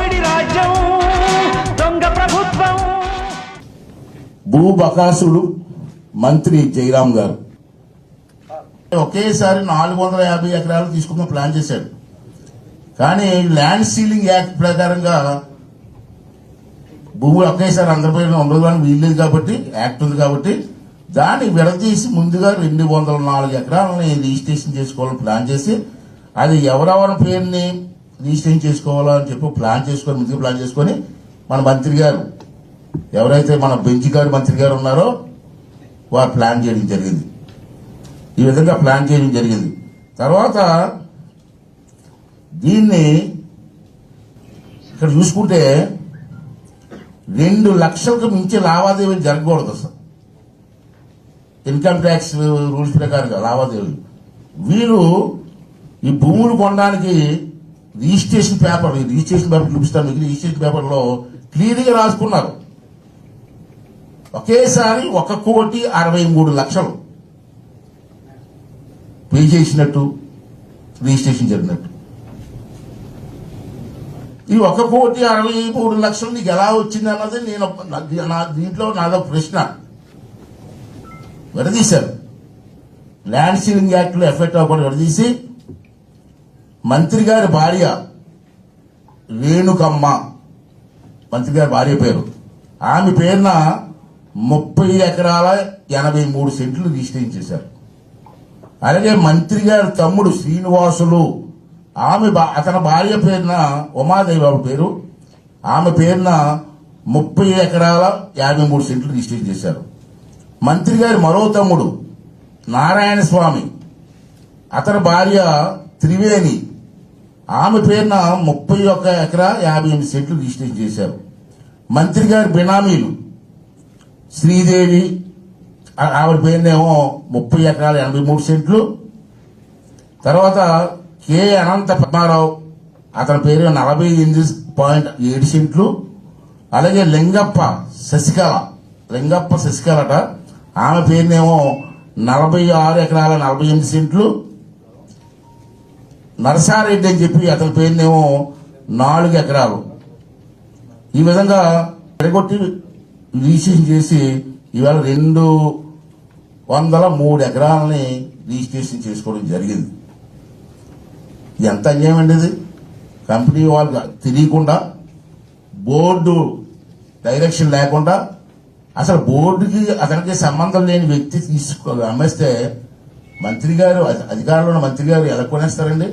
దోపిడి రాజ్యం దొంగ ప్రభుత్వం. భూ బకాసుడు మంత్రి జయరాం గారు. ఒకేసారి నాలుగు వందల యాభై ఎకరాలు తీసుకుందాం ప్లాన్ చేశాడు. కానీ ల్యాండ్ సీలింగ్ యాక్ట్ ప్రకారంగా భూములు ఒకేసారి అందరిపై ఉండదు వీల్లేదు కాబట్టి యాక్ట్ ఉంది కాబట్టి దాన్ని విడదీసి ముందుగా రెండు వందల నాలుగు ఎకరాలని రిజిస్ట్రేషన్ చేసుకోవాలని ప్లాన్ చేసి అది ఎవరెవరి పేరుని రిజిస్ట్రేషన్ చేసుకోవాలో అని చెప్పి ప్లాన్ చేసుకొని ముందుకు ప్లాన్ చేసుకొని మన మంత్రి గారు ఎవరైతే మన బెంచ్ గారు మంత్రి గారు ఉన్నారో వారు ప్లాన్ చేయడం జరిగింది. ఈ విధంగా ప్లాన్ చేయడం జరిగింది. తర్వాత దీన్ని ఇక్కడ చూసుకుంటే రెండు లక్షలకు మించి లావాదేవీలు జరగకూడదు అసలు. ఇన్కమ్ ట్యాక్స్ రూల్స్ ప్రకారంగా లావాదేవీలు. వీరు ఈ భూములు కొనడానికి రిజిస్ట్రేషన్ పేపర్ రిజిస్ట్రేషన్ పేపర్ చూపిస్తాను మీకు రిజిస్ట్రేషన్ పేపర్లో క్లియర్గా రాసుకున్నారు. ఒకేసారి ఒక కోటి అరవై మూడు లక్షలు పే చేసినట్టు రిజిస్ట్రేషన్ జరిగినట్టు. ఈ ఒక కోటి అరవై మూడు లక్షలు నీకు ఎలా వచ్చింది అన్నది నేను నా- దీంట్లో నాదో ప్రశ్న. విడదీశారు ల్యాండ్ సీలింగ్ యాక్ట్లో ఎఫెక్ట్ అవ్వకుండా విడదీసి మంత్రి గారి భార్య రేణుకమ్మ మంత్రి గారి భార్య పేరు. ఆమె పేరున ముప్పై ఎకరాల ఎనభై మూడు సెంట్లు రిజిస్ట్రేషన్ చేశారు. అలాగే మంత్రి గారి తమ్ముడు శ్రీనివాసులు ఆమె అతని భార్య పేరున ఉమాదేవి పేరు. ఆమె పేరున ముప్పై ఎకరాల యాభై మూడు సెంట్లు రిజిస్టర్ చేశారు. మంత్రి గారి మరో తమ్ముడు నారాయణ స్వామి అతని భార్య త్రివేణి. ఆమె పేరున ముప్పై ఒక్క ఎకరా యాభై ఎనిమిది సెంట్లు రిజిస్టర్ చేశారు. మంత్రి గారి బినామీలు. శ్రీదేవి ఆవిడ పేరునేమో ముప్పై ఎకరాల ఎనభై మూడు సెంట్లు. తర్వాత కె అనంత పద్మారావు అతని పేరు నలభై ఎనిమిది పాయింట్ ఏడు సెంట్లు. అలాగే లింగప్ప శశికళ లింగప్ప శశికళట ఆమె పేరునేమో నలభై ఆరు ఎకరాల నలభై ఎనిమిది సెంట్లు. నరసారెడ్డి అని చెప్పి అతని పేరునేమో నాలుగు ఎకరాలు. ఈ విధంగా ఎరగొట్టి రిజిస్ట్రేషన్ చేసి ఇవాళ రెండు వందల మూడు ఎకరాలని రిజిస్ట్రేషన్ చేసుకోవడం జరిగింది. ఎంత అన్యాయం అండి ఇది? కంపెనీ వాళ్ళు తెలియకుండా బోర్డు డైరెక్షన్ లేకుండా అసలు బోర్డుకి అతనికి సంబంధం లేని వ్యక్తి తీసుకో అమ్మేస్తే మంత్రి గారు అధికారంలో ఉన్న మంత్రి గారు ఎలా కొనేస్తారండి?